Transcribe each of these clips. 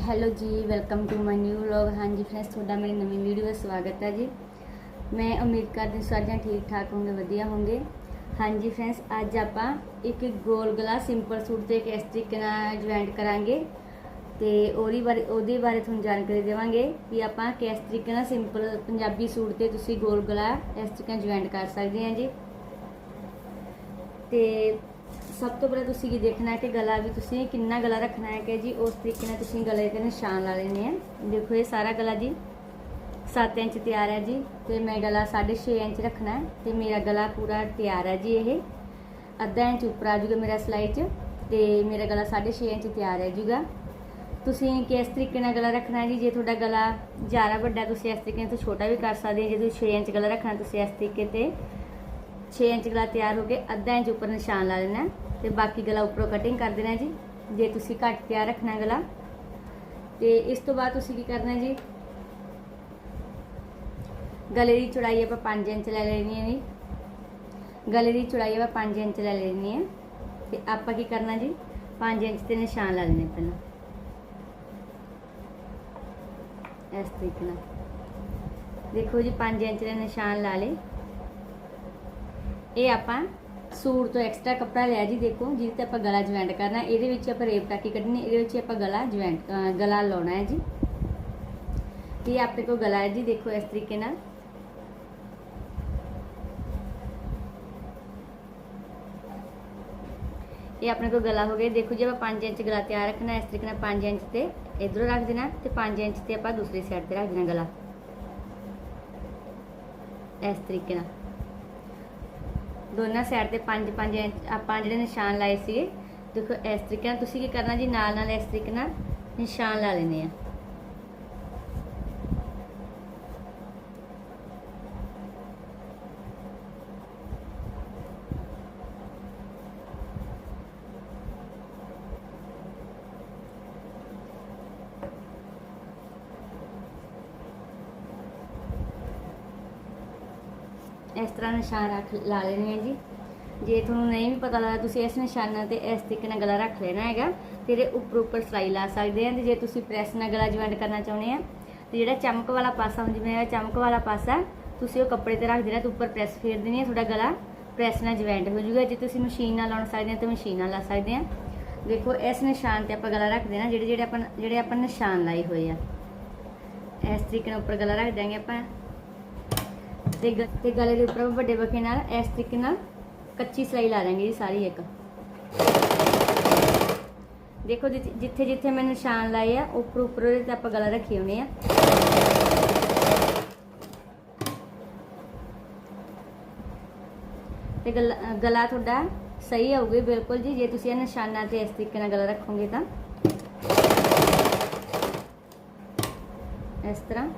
Hello ਜੀ, welcome to my new vlog. ਹਾਂਜੀ friends ਤੁਹਾਡਾ ਮੇਰੀ ਨਵੀਂ ਵੀਡੀਓ ਦਾ ਸਵਾਗਤ ਹੈ ਜੀ। ਮੈਂ ਉਮੀਦ ਕਰਦੀ ਹਾਂ ਠੀਕ ਠਾਕ ਹੋਣਗੇ, ਵਧੀਆ ਹੋਣਗੇ। ਹਾਂਜੀ ਫਰੈਂਡਸ ਅੱਜ ਆਪਾਂ ਇੱਕ ਗੋਲ ਗਲਾ ਸਿੰਪਲ ਸੂਟ ਤੇ ਕਿਸ ਤਰੀਕੇ ਨਾਲ ਜੁਆਇੰਟ ਕਰਾਂਗੇ ਤੇ ਉਹਦੀ ਬਾਰੇ, ਉਹਦੇ ਬਾਰੇ ਤੁਹਾਨੂੰ ਜਾਣਕਾਰੀ ਦੇਵਾਂਗੇ ਕਿ ਆਪਾਂ ਕਿਸ ਤਰੀਕੇ ਨਾਲ ਸਿੰਪਲ ਪੰਜਾਬੀ ਸੂਟ ਤੇ ਤੁਸੀਂ ਗੋਲ ਗਲਾ ਇਸ ਤਰੀਕੇ ਨਾਲ ਜੁਆਇੰਟ ਕਰ ਸਕਦੇ ਹਾਂ ਜੀ। ਤੇ ਸਭ ਤੋਂ ਪਹਿਲਾਂ ਤੁਸੀਂ ਕੀ ਦੇਖਣਾ ਹੈ ਕਿ ਗਲਾ ਵੀ ਤੁਸੀਂ ਕਿੰਨਾ ਗਲਾ ਰੱਖਣਾ ਹੈ ਕਿ ਜੀ, ਉਸ ਤਰੀਕੇ ਨਾਲ ਤੁਸੀਂ ਗਲੇ ਦੇ ਨਿਸ਼ਾਨ ਲਾ ਲੈਣੇ ਆ ਦੇਖੋ ਇਹ ਸਾਰਾ ਗਲਾ ਜੀ 7 ਇੰਚ ਤਿਆਰ ਹੈ ਜੀ ਤੇ ਮੈਂ ਗਲਾ 6.5 ਇੰਚ ਰੱਖਣਾ ਹੈ ਤੇ ਮੇਰਾ ਗਲਾ ਪੂਰਾ ਤਿਆਰ ਹੈ ਜੀ ਇਹ। ਅੱਧਾ ਇੰਚ ਉੱਪਰ ਆ ਜੂਗਾ ਮੇਰਾ ਸਲਾਈ 'ਚ ਤੇ ਮੇਰਾ ਗਲਾ 6.5 ਇੰਚ ਤਿਆਰ ਹੈ ਜੂਗਾ। ਤੁਸੀਂ ਕਿਸ ਤਰੀਕੇ ਨਾਲ ਗਲਾ ਰੱਖਣਾ ਹੈ ਜੀ? ਜੇ ਤੁਹਾਡਾ ਗਲਾ ਜ਼ਿਆਦਾ ਵੱਡਾ ਤੁਸੀਂ ਇਸ ਤਰੀਕੇ ਨਾਲ ਤੋਂ ਛੋਟਾ ਵੀ ਕਰ ਸਕਦੇ ਜੇ ਤੁਸੀਂ 6 ਇੰਚ ਗਲਾ ਰੱਖਣਾ ਤੁਸੀਂ ਇਸ ਤਰੀਕੇ ਤੇ 6 ਇੰਚ ਗਲਾ ਤਿਆਰ ਹੋ ਕੇ ਅੱਧਾ ਇੰਚ ਉੱਪਰ ਨਿਸ਼ਾਨ ਲਾ ਲੈਣਾ ਹੈ ਤੇ ਬਾਕੀ ਗਲਾ ਉੱਪਰੋਂ ਕਟਿੰਗ ਕਰ ਦੇਣਾ ਜੀ। ਜੇ ਤੁਸੀਂ ਘੱਟ ਤਿਆਰ ਰੱਖਣਾ ਗਲਾ, ਤੇ ਇਸ ਤੋਂ ਬਾਅਦ ਤੁਸੀਂ ਕੀ ਕਰਨਾ ਜੀ? ਗਲੇ ਦੀ ਚੌੜਾਈ ਆਪਾਂ 5 ਇੰਚ ਲੈ ਲੈਣੀ ਹੈ ਜੀ। ਗਲੇ ਦੀ ਚੌੜਾਈ ਆਪਾਂ 5 ਇੰਚ ਲੈ ਲੈਣੀ ਹੈ। ਤੇ ਆਪਾਂ ਕੀ ਕਰਨਾ ਜੀ? 5 ਇੰਚ ਤੇ ਨਿਸ਼ਾਨ ਲਾ ਲੈਣੇ ਪਹਿਲਾਂ। ਇਸ ਤਰੀਕੇ ਨਾਲ। ਦੇਖੋ ਜੀ 5 ਇੰਚ ਦੇ ਨਿਸ਼ਾਨ ਲਾ ਲਏ। ਇਹ ਆਪਾਂ ਸੂਟ ਤੋਂ ਐਕਸਟਰਾ ਕੱਪੜਾ ਲਿਆ ਜੀ, ਦੇਖੋ, ਜਿਹਦੇ ਤੇ ਆਪਾਂ ਗਲਾ ਜੁਆਇੰਟ ਕਰਨਾ ਇਹਦੇ ਵਿੱਚ ਆਪਾਂ ਰੇਪ ਟਾਕੀ ਕੱਢਣੀ ਇਹਦੇ ਵਿੱਚ ਆਪਾਂ ਗਲਾ ਜੁਆਇੰਟ ਗਲਾ ਲਾਉਣਾ ਹੈ ਜੀ। ਇਹ ਆਪਣੇ ਕੋਲ ਗਲਾ ਹੈ ਜੀ, ਦੇਖੋ ਇਸ ਤਰੀਕੇ ਨਾਲ। ਇਹ ਆਪਣੇ ਕੋਲ ਗਲਾ ਹੋ ਗਿਆ। ਦੇਖੋ ਜੀ, ਆਪਾਂ 5 ਇੰਚ ਗਲਾ ਤਿਆਰ ਰੱਖਣਾ ਇਸ ਤਰੀਕੇ ਨਾਲ 5 ਇੰਚ ਤੇ ਇਧਰੋਂ ਰੱਖ ਦੇਣਾ ਤੇ 5 ਇੰਚ ਤੇ ਆਪਾਂ ਦੂਸਰੀ ਸਾਈਡ ਤੇ ਰੱਖ ਦੇਣਾ ਗਲਾ। ਇਸ ਤਰੀਕੇ ਨਾਲ। ਦੋਨਾਂ ਸਾਈਡ ਤੇ 5 5 ਇੰਚ ਆਪਾਂ ਜਿਹੜੇ ਨਿਸ਼ਾਨ ਲਾਏ ਸੀਗੇ। ਦੇਖੋ, ਇਸ ਤਰੀਕੇ ਨਾਲ ਤੁਸੀਂ ਕੀ ਕਰਨਾ ਜੀ? ਨਾਲ ਨਾਲ ਇਸ ਤਰੀਕੇ ਨਾਲ ਨਿਸ਼ਾਨ ਲਾ ਲੈਣੇ ਆ ਇਸ ਤਰ੍ਹਾਂ ਨਿਸ਼ਾਨ ਰੱਖ ਲਾ ਲੈਣੇ ਆ ਜੀ। ਜੇ ਤੁਹਾਨੂੰ ਨਹੀਂ ਵੀ ਪਤਾ ਲੱਗਦਾ ਤੁਸੀਂ ਇਸ ਨਿਸ਼ਾਨਾਂ ਤੇ ਇਸ ਤਰੀਕੇ ਨਾਲ ਗਲਾ ਰੱਖ ਲੈਣਾ ਹੈਗਾ, ਤੇ ਉੱਪਰ ਉੱਪਰ ਸਲਾਈ ਲਾ ਸਕਦੇ ਆ, ਤੇ ਜੇ ਤੁਸੀਂ ਪ੍ਰੈਸ ਨਾਲ ਗਲਾ ਜੁਆਇੰਟ ਕਰਨਾ ਚਾਹੁੰਦੇ ਆ, ਤੇ ਜਿਹੜਾ ਚਮਕ ਵਾਲਾ ਪਾਸਾ ਹੁਣ ਜਿਵੇਂ ਇਹ ਚਮਕ ਵਾਲਾ ਪਾਸਾ, ਤੁਸੀਂ ਉਹ ਕੱਪੜੇ ਤੇ ਰੱਖ ਦੇਣਾ ਤੇ ਉੱਪਰ ਪ੍ਰੈਸ ਫੇਰ ਦੇਣੀ ਹੈ ਤੁਹਾਡਾ ਗਲਾ ਪ੍ਰੈਸ ਨਾਲ ਜੁਆਇੰਟ ਹੋ ਜਾਊਗਾ। ਜੇ ਤੁਸੀਂ ਮਸ਼ੀਨ ਨਾਲ ਲਾਉਣ ਸਕਦੇ ਆ, ਤਾਂ ਮਸ਼ੀਨ ਨਾਲ ਲਾ ਸਕਦੇ ਆ। ਦੇਖੋ, ਇਸ ਨਿਸ਼ਾਨ ਤੇ ਆਪਾਂ ਗਲਾ ਰੱਖ ਦੇਣਾ ਜਿਹੜੇ ਜਿਹੜੇ ਆਪਾਂ ਜਿਹੜੇ ਆਪਾਂ ਨਿਸ਼ਾਨ ਲਾਏ ਹੋਏ ਆ। ਇਸ ਤਰੀਕੇ ਨਾਲ ਉੱਪਰ ਗਲਾ ਰੱਖ ਦਾਂਗੇ ਆਪਾਂ। ਤੇ ਗ- ਤੇ ਗਲੇ ਦੇ ਉੱਪਰ ਵੱਡੇ ਬਖੇ ਨਾਲ ਇਸ ਤਰੀਕੇ ਨਾਲ ਕੱਚੀ ਸਿਲਾਈ ਲਾ ਦਾਂਗੇ ਜੀ ਸਾਰੀ ਇੱਕ। ਦੇਖੋ ਜਿੱਥੇ- ਜਿੱਥੇ ਜਿੱਥੇ ਮੈਂ ਨਿਸ਼ਾਨ ਲਾਏ ਆ ਉੱਪਰ ਉੱਪਰ ਉਹਦੇ ਤੇ ਆਪਾਂ ਗਲਾ ਰੱਖੇ ਹੋਣੇ ਆ। ਤੇ ਗਲਾ ਅ, ਗਲਾ ਤੁਹਾਡਾ ਸਹੀ ਆਊਗਾ ਬਿਲਕੁਲ ਜੀ। ਜੇ ਤੁਸੀਂ ਇਹ ਨਿਸ਼ਾਨਾਂ ਤੇ ਇਸ ਤਰੀਕੇ ਨਾਲ ਗਲਾ ਰੱਖੋਗੇ ਤਾਂ। ਇਸ ਤਰ੍ਹਾਂ।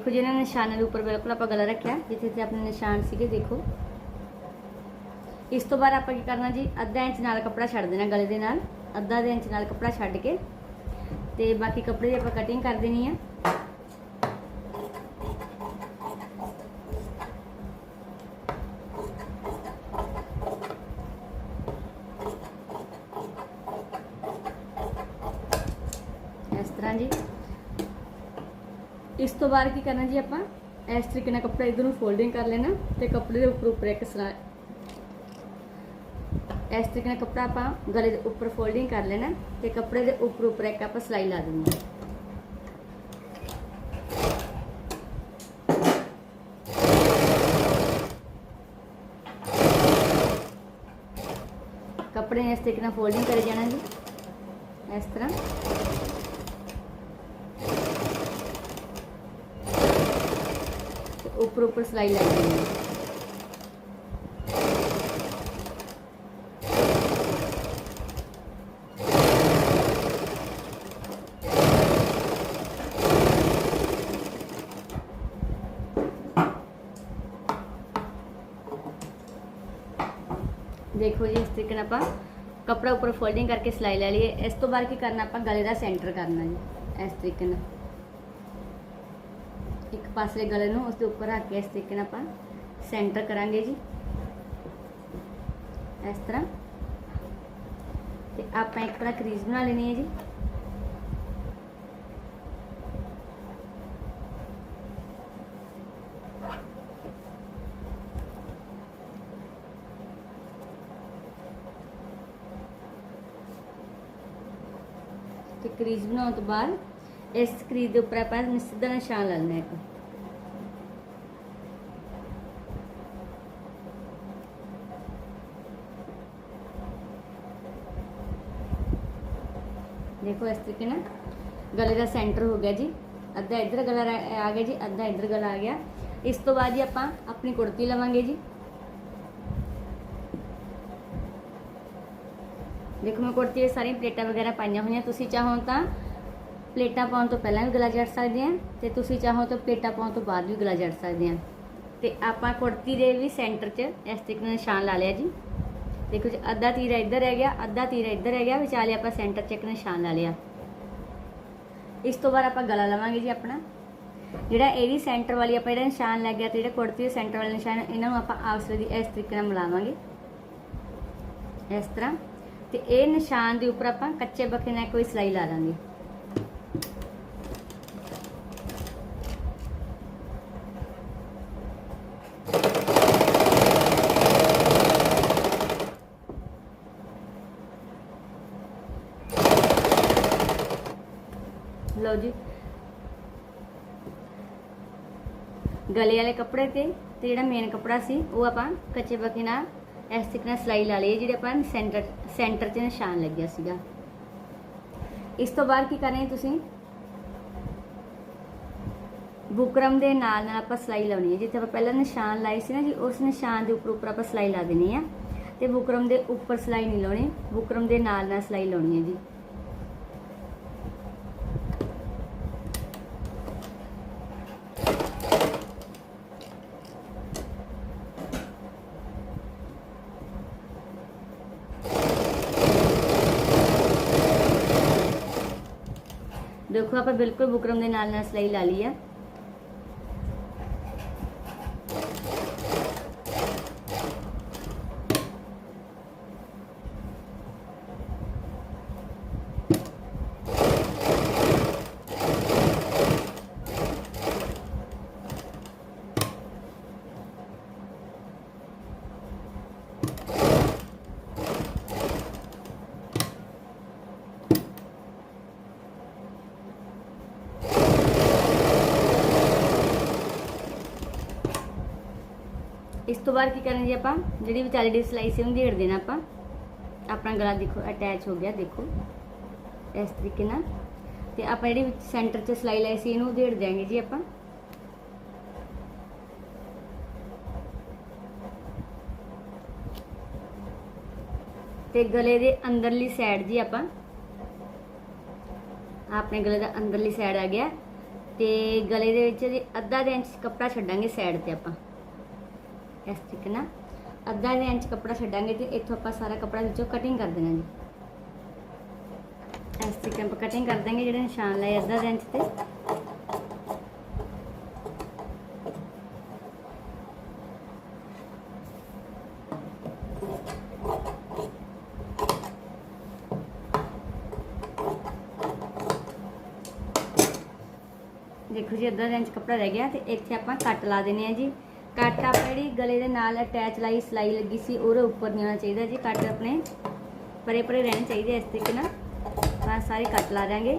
ਦੇਖੋ ਜਿਹਨਾਂ ਨਿਸ਼ਾਨਾਂ ਦੇ ਉੱਪਰ ਬਿਲਕੁਲ ਆਪਾਂ ਗਲਾ ਰੱਖਿਆ। ਜਿੱਥੇ ਜਿੱਥੇ ਆਪਣੇ ਨਿਸ਼ਾਨ ਸੀਗੇ, ਦੇਖੋ। ਇਸ ਤੋਂ ਬਾਅਦ ਆਪਾਂ ਕੀ ਕਰਨਾ ਜੀ, ਅੱਧਾ ਇੰਚ ਨਾਲ ਕੱਪੜਾ ਛੱਡ ਦੇਣਾ ਗਲੇ ਦੇ ਨਾਲ। ਅੱਧਾ ਦੇ ਇੰਚ ਨਾਲ ਕੱਪੜਾ ਛੱਡ ਕੇ। ਤੇ ਬਾਕੀ ਕੱਪੜੇ ਦੀ ਆਪਾਂ ਕਟਿੰਗ ਕਰ ਦੇਣੀ ਆ ਇਸ ਤਰ੍ਹਾਂ ਜੀ ਇਸ ਤੋਂ ਬਾਅਦ ਕੀ ਕਰਨਾ ਜੀ ਆਪਾਂ? ਇਸ ਤਰੀਕੇ ਨਾਲ ਕੱਪੜਾ ਇਧਰ ਨੂੰ ਫੋਲਡਿੰਗ ਕਰ ਲੈਣਾ ਤੇ ਕੱਪੜੇ ਦੇ ਉੱਪਰ ਉੱਪਰ ਇੱਕ ਸਲਾ ਇਸ ਤਰੀਕੇ ਨਾਲ ਕੱਪੜਾ ਆਪਾਂ ਗਲੇ ਦੇ ਉੱਪਰ ਫੋਲਡਿੰਗ ਕਰ ਲੈਣਾ ਤੇ ਕੱਪੜੇ ਦੇ ਉੱਪਰ ਉੱਪਰ ਇੱਕ ਆਪਾਂ ਸਲਾਈ ਲਾ ਦੇਣੀ ਹੈ। ਕੱਪੜੇ ਇਸ ਤਰੀਕੇ ਨਾਲ ਫੋਲਡਿੰਗ ਕਰੀ ਜਾਣਾ ਜੀ। ਇਸ ਤਰ੍ਹਾਂ। ਉੱਪਰ ਉੱਪਰ ਸਲਾਈ ਲਾਈ ਦੇਣੀ ਹੈ। ਦੇਖੋ ਜੀ, ਇਸ ਤਰੀਕੇ ਨਾਲ ਆਪਾਂ ਕਪੜਾ ਉੱਪਰ ਫੋਲਡਿੰਗ ਕਰਕੇ ਸਲਾਈ ਲੈ ਲਈਏ। ਇਸ ਤੋਂ ਬਾਅਦ ਕੀ ਕਰਨਾ ਆਪਾਂ? ਗਲੇ ਦਾ ਸੈਂਟਰ ਕਰਨਾ ਜੀ, ਇਸ ਤਰੀਕੇ ਨਾਲ। ਪਾਸਲੇ ਗਲੇ ਨੂੰ ਉਸ ਦੇ ਉੱਪਰ ਰੱਖ ਕੇ ਇਸ ਤਰੀਕੇ ਨਾਲ ਆਪਾਂ ਸੈਂਟਰ ਕਰਾਂਗੇ ਜੀ। ਇਸ ਤਰ੍ਹਾਂ। ਤੇ ਆਪਾਂ ਇੱਕ ਤਰ੍ਹਾਂ ਕਰੀਜ਼ ਬਣਾ ਲੈਣੀ ਹੈ ਜੀ। ਤੇ ਕਰੀਜ਼ ਬਣਾਉਣ ਤੋਂ ਬਾਅਦ ਇਸ ਕਰੀਜ਼ ਦੇ ਉੱਪਰ ਆਪਾਂ ਸਿੱਧਾ ਨਿਸ਼ਾਨ ਲਾ ਲੈਣਾ ਹੈ। ਇੱਕ ਦੇਖੋ ਇਸ ਤਰੀਕੇ ਨਾਲ ਗਲੇ ਦਾ ਸੈਂਟਰ ਹੋ ਗਿਆ ਜੀ, ਅੱਧਾ ਇੱਧਰ ਗਲਾ ਆ ਗਿਆ ਜੀ, ਅੱਧਾ ਇੱਧਰ ਗਲਾ ਆ ਗਿਆ। ਇਸ ਤੋਂ ਬਾਅਦ ਜੀ ਆਪਾਂ ਆਪਣੀ ਕੁੜਤੀ ਲਵਾਂਗੇ ਜੀ। ਦੇਖੋ ਮੈਂ ਕੁੜਤੀ ਵਿੱਚ ਸਾਰੀਆਂ ਪਲੇਟਾਂ ਵਗੈਰਾ ਪਾਈਆਂ ਹੋਈਆਂ। ਤੁਸੀਂ ਚਾਹੋ ਤਾਂ ਪਲੇਟਾਂ ਪਾਉਣ ਤੋਂ ਪਹਿਲਾਂ ਵੀ ਗਲਾ ਜੜ ਸਕਦੇ ਆ ਤੇ ਤੁਸੀਂ ਚਾਹੋ ਤਾਂ ਪਲੇਟਾਂ ਪਾਉਣ ਤੋਂ ਬਾਅਦ ਵੀ ਗਲਾ ਜੜ ਸਕਦੇ ਆ। ਤੇ ਆਪਾਂ ਕੁੜਤੀ ਦੇ ਵੀ ਸੈਂਟਰ 'ਚ ਇਸ ਤਰੀਕੇ ਨਾਲ ਨਿਸ਼ਾਨ ਲਾ ਲਿਆ ਜੀ। ਦੇਖੋ ਜੀ, ਅੱਧਾ ਤੀਰਾ ਇੱਧਰ ਰਹਿ ਗਿਆ, ਅੱਧਾ ਤੀਰਾ ਇੱਧਰ ਰਹਿ ਗਿਆ, ਵਿਚਾਲੇ ਆਪਾਂ ਸੈਂਟਰ 'ਚ ਇੱਕ ਨਿਸ਼ਾਨ ਲਾ ਲਿਆ। ਇਸ ਤੋਂ ਬਾਅਦ ਆਪਾਂ ਗਲਾ ਲਵਾਂਗੇ ਜੀ ਆਪਣਾ। ਜਿਹੜਾ ਇਹਦੀ ਸੈਂਟਰ ਵਾਲੀ ਆਪਾਂ ਜਿਹੜਾ ਨਿਸ਼ਾਨ ਲੱਗ ਗਿਆ ਤੇ ਜਿਹੜਾ ਕੁੜਤੀ ਦੇ ਸੈਂਟਰ ਵਾਲੇ ਨਿਸ਼ਾਨ, ਇਹਨਾਂ ਨੂੰ ਆਪਾਂ ਆਪਸ ਵਿੱਚ ਇਸ ਤਰੀਕੇ ਨਾਲ ਮਿਲਾਵਾਂਗੇ। ਇਸ ਤਰ੍ਹਾਂ। ਤੇ ਇਹ ਨਿਸ਼ਾਨ ਦੇ ਉੱਪਰ ਆਪਾਂ ਕੱਚੇ ਬੱਕੇ ਨਾਲ ਕੋਈ ਸਿਲਾਈ ਲਾ ਦਾਂਗੇ। ਲਓ ਜੀ। ਗਲੇ ਵਾਲੇ ਕੱਪੜੇ ਤੇ ਤੇ ਜਿਹੜਾ ਮੇਨ ਕੱਪੜਾ ਸੀ, ਉਹ ਆਪਾਂ ਕੱਚੇ ਬੱਕੇ ਨਾਲ ਇਸ ਤਰੀਕੇ ਨਾਲ ਸਿਲਾਈ ਲਾ ਲਈ ਜਿਹੜੇ ਆਪਾਂ ਸੈਂਟਰ ਸੈਂਟਰ 'ਚ ਨਿਸ਼ਾਨ ਲੱਗਿਆ ਸੀਗਾ। ਇਸ ਤੋਂ ਬਾਅਦ ਕੀ ਕਰਨਾ ਤੁਸੀਂ? ਬੁਕਰਮ ਦੇ ਨਾਲ ਨਾਲ ਆਪਾਂ ਸਿਲਾਈ ਲਾਉਣੀ ਹੈ। ਜਿੱਥੇ ਆਪਾਂ ਪਹਿਲਾਂ ਨਿਸ਼ਾਨ ਲਾਈ ਸੀ ਨਾ ਜੀ, ਉਸ ਨਿਸ਼ਾਨ ਦੇ ਉੱਪਰ ਉੱਪਰ ਆਪਾਂ ਸਿਲਾਈ ਲਾ ਦੇਣੀ ਆ। ਤੇ ਬੁਕਰਮ ਦੇ ਉੱਪਰ ਸਿਲਾਈ ਨਹੀਂ ਲਾਉਣੀ, ਬੁਕਰਮ ਦੇ ਨਾਲ ਨਾਲ ਸਿਲਾਈ ਲਾਉਣੀ ਹੈ ਜੀ। ਦੇਖੋ ਆਪਾਂ ਬਿਲਕੁਲ ਬੁਕਰਮ ਦੇ ਨਾਲ ਨਾਲ ਸਲਾਈ ਲਾ ਲਈ ਆ। ਤੋਂ ਬਾਅਦ ਕੀ ਕਰਨਾ ਜੀ ਆਪਾਂ? ਜਿਹੜੀ ਵਿਚਾਲੇ ਦੀ ਸਿਲਾਈ ਸੀ ਉਹਨੂੰ ਢੇੜ ਦੇਣਾ ਆਪਾਂ। ਆਪਣਾ ਗਲਾ ਦੇਖੋ ਅਟੈਚ ਹੋ ਗਿਆ, ਦੇਖੋ। ਇਸ ਤਰੀਕੇ ਨਾਲ। ਤੇ ਆਪਾਂ ਜਿਹੜੀ ਵਿੱਚ ਸੈਂਟਰ 'ਚ ਸਿਲਾਈ ਲਾਈ ਸੀ, ਇਹਨੂੰ ਢੇੜ ਦਿਆਂਗੇ ਜੀ ਆਪਾਂ। ਤੇ ਗਲੇ ਦੇ ਅੰਦਰਲੀ ਸਾਈਡ ਜੀ ਆਪਾਂ। ਆਪਣੇ ਗਲੇ ਦਾ ਅੰਦਰਲੀ ਸਾਈਡ ਆ ਗਿਆ। ਤੇ ਗਲੇ ਦੇ ਵਿੱਚ ਜੀ ਅੱਧਾ ਇੰਚ ਕੱਪੜਾ ਛੱਡਾਂਗੇ ਸਾਈਡ ਤੇ ਆਪਾਂ। ਇਸ ਤਰੀਕੇ ਨਾਲ। ਅੱਧਾ ਦੇ ਇੰਚ ਕੱਪੜਾ ਛੱਡਾਂਗੇ ਤੇ ਇੱਥੋਂ ਆਪਾਂ ਸਾਰਾ ਕੱਪੜਾ ਵਿੱਚੋਂ ਕਟਿੰਗ ਕਰ ਦੇਣਾ ਜੀ। ਇਸ ਤਰੀਕੇ ਨਾਲ ਕਟਿੰਗ ਕਰ ਦਾਂਗੇ ਜਿਹੜੇ ਨਿਸ਼ਾਨ ਲਾਏ ਅੱਧਾ ਦੇ ਇੰਚ ਤੇ। ਦੇਖੋ ਜੀ ਅੱਧਾ ਇੰਚ ਕੱਪੜਾ ਰਹਿ ਗਿਆ ਤੇ ਇੱਥੇ ਆਪਾਂ ਕੱਟ ਲਾ ਦੇਣੇ ਆ ਜੀ। ਕੱਟ ਆਪਾਂ ਜਿਹੜੀ ਗਲੇ ਦੇ ਨਾਲ ਅਟੈਚ ਲਾਈ, ਸਲਾਈ ਲੱਗੀ ਸੀ, ਉਹਦੇ ਉੱਪਰ ਨਹੀਂ ਹੋਣਾ ਚਾਹੀਦਾ ਜੀ। ਕੱਟ ਆਪਣੇ ਪਰੇ ਪਰੇ ਰਹਿਣੇ ਚਾਹੀਦੇ ਇਸ ਤਰੀਕੇ ਨਾਲ। ਤਾਂ ਸਾਰੇ ਕੱਟ ਲਾ ਦਾਂਗੇ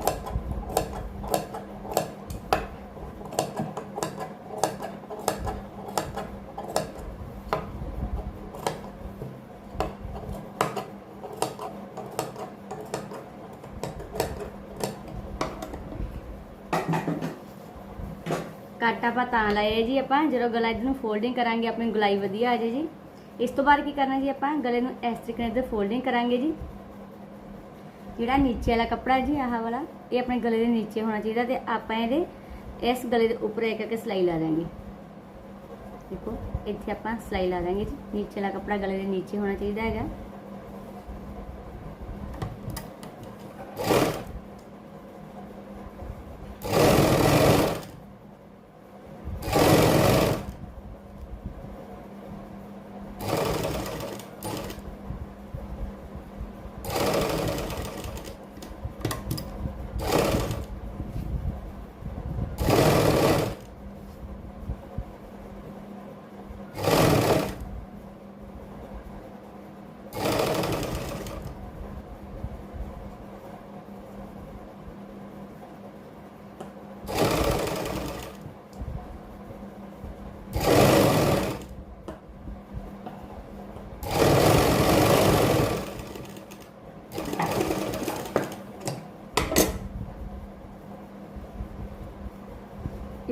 ਕੱਟ ਆਪਾਂ ਤਾਂ ਲਾਏ ਜੀ ਆਪਾਂ, ਜਦੋਂ ਗਲਾ ਇਹਨੂੰ ਫੋਲਡਿੰਗ ਕਰਾਂਗੇ, ਆਪਣੀ ਗੁਲਾਈ ਵਧੀਆ ਆ ਜਾਏ ਜੀ। ਇਸ ਤੋਂ ਬਾਅਦ ਕੀ ਕਰਨਾ ਜੀ ਆਪਾਂ, ਗਲੇ ਨੂੰ ਇਸ ਤਰੀਕੇ ਨਾਲ ਫੋਲਡਿੰਗ ਕਰਾਂਗੇ ਜੀ। ਜਿਹੜਾ ਨੀਚੇ ਵਾਲਾ ਕੱਪੜਾ ਜੀ, ਆਹ ਵਾਲਾ, ਇਹ ਆਪਣੇ ਗਲੇ ਦੇ ਨੀਚੇ ਹੋਣਾ ਚਾਹੀਦਾ ਤੇ ਆਪਾਂ ਇਹਦੇ ਇਸ ਗਲੇ ਦੇ ਉੱਪਰ ਇੱਕ ਇੱਕ ਸਿਲਾਈ ਲਾ ਦਾਂਗੇ ਦੇਖੋ, ਇੱਥੇ ਆਪਾਂ ਸਿਲਾਈ ਲਾ ਦਾਂਗੇ ਜੀ। ਨੀਚੇ ਵਾਲਾ ਕੱਪੜਾ ਗਲੇ ਦੇ ਨੀਚੇ ਹੋਣਾ ਚਾਹੀਦਾ ਹੈਗਾ।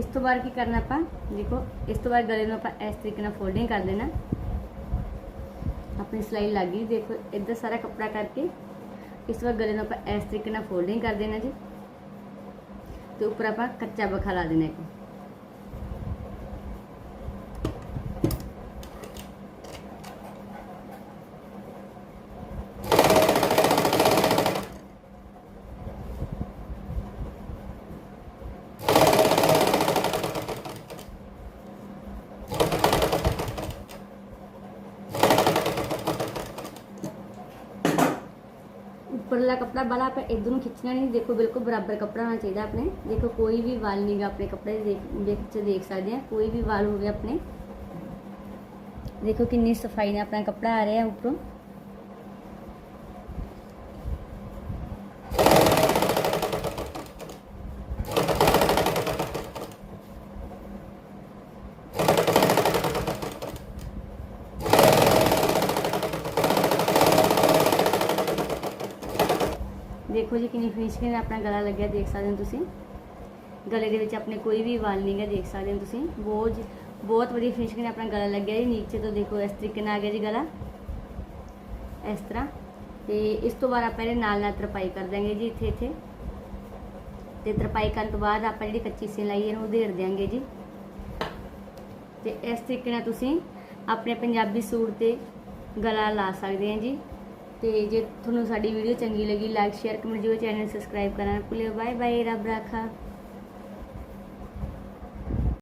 ਤੋਂ ਬਾਅਦ ਕੀ ਕਰਨਾ ਆਪਾਂ? ਦੇਖੋ, ਇਸ ਤੋਂ ਬਾਅਦ ਗਲੇ ਨੂੰ ਆਪਾਂ ਇਸ ਤਰੀਕੇ ਨਾਲ ਫੋਲਡਿੰਗ ਕਰ ਦੇਣਾ। ਆਪਣੀ ਸਿਲਾਈ ਲੱਗ ਗਈ। ਦੇਖੋ, ਇੱਧਰ ਸਾਰਾ ਕੱਪੜਾ ਕਰਕੇ ਇਸ ਤੋਂ ਬਾਅਦ ਗਲੇ ਨੂੰ ਆਪਾਂ ਇਸ ਤਰੀਕੇ ਨਾਲ ਫੋਲਡਿੰਗ ਕਰ ਦੇਣਾ ਜੀ। ਤੇ ਉੱਪਰ ਆਪਾਂ ਕੱਚਾ ਬਖਾ ਲਾ ਦੇਣਾ ਇੱਕ। ਉੱਪਰਲਾ ਕੱਪੜਾ ਵਾਲਾ ਆਪਾਂ ਇਧਰ ਨੂੰ ਖਿੱਚਣਾ ਨਹੀਂ, ਦੇਖੋ ਬਿਲਕੁਲ ਬਰਾਬਰ ਕੱਪੜਾ ਹੋਣਾ ਚਾਹੀਦਾ ਆਪਣੇ। ਦੇਖੋ ਕੋਈ ਵੀ ਵਾਲ ਨਹੀਂਗਾ ਆਪਣੇ ਕੱਪੜੇ ਦੇ ਦੇਖ ਵਿੱਚ ਦੇਖ ਸਕਦੇ ਆ, ਕੋਈ ਵੀ ਵਾਲ ਹੋਵੇ ਆਪਣੇ। ਦੇਖੋ ਕਿੰਨੀ ਸਫ਼ਾਈ ਨਾਲ ਆਪਣਾ ਕੱਪੜਾ ਆ ਰਿਹਾ ਉੱਪਰੋਂ। ਦੇਖੋ ਜੀ ਕਿੰਨੀ ਫਿਨਿਸ਼ਿੰਗ ਨਾਲ ਆਪਣਾ ਗਲਾ ਲੱਗਿਆ ਦੇਖ ਸਕਦੇ ਹੋ ਤੁਸੀਂ। ਗਲੇ ਦੇ ਵਿੱਚ ਆਪਣੇ ਕੋਈ ਵੀ ਵਾਲ ਨਹੀਂ ਹੈ ਦੇਖ ਸਕਦੇ ਹੋ ਤੁਸੀਂ। ਬਹੁਤ ਬਹੁਤ ਵਧੀਆ ਫਿਨਿਸ਼ਿੰਗ ਨਾਲ ਆਪਣਾ ਗਲਾ ਲੱਗਿਆ ਜੀ। ਨੀਚੇ ਤੋਂ ਦੇਖੋ ਇਸ ਤਰੀਕੇ ਨਾਲ ਆ ਗਿਆ ਜੀ ਗਲਾ। ਇਸ ਤਰ੍ਹਾਂ। ਤੇ ਇਸ ਤੋਂ ਬਾਅਦ ਆਪਾਂ ਇਹਦੇ ਨਾਲ ਨਾਲ ਤਰਪਾਈ ਕਰ ਦਾਂਗੇ ਜੀ ਇੱਥੇ ਇੱਥੇ। ਤੇ ਤਰਪਾਈ ਕਰਨ ਤੋਂ ਬਾਅਦ ਆਪਾਂ ਜਿਹੜੀ ਕੱਚੀ ਸਿਲਾਈ ਇਹਨੂੰ ਉਧੇੜ ਦਿਆਂਗੇ ਜੀ। ਤੇ ਇਸ ਤਰੀਕੇ ਨਾਲ ਤੁਸੀਂ ਆਪਣੇ ਪੰਜਾਬੀ ਸੂਟ ਤੇ ਗਲਾ ਲਾ ਸਕਦੇ ਆ ਜੀ। ਤੇ ਜੇ ਤੁਹਾਨੂੰ ਸਾਡੀ ਵੀਡੀਓ ਚੰਗੀ ਲੱਗੀ ਲਾਈਕ ਸ਼ੇਅਰ ਕਮੈਂਟ ਜਰੂਰ ਚੈਨਲ ਸਬਸਕ੍ਰਾਈਬ ਕਰਨਾ ਭੁੱਲਿਓ। ਬਾਏ ਬਾਏ ਰੱਬ ਰਾਖਾ।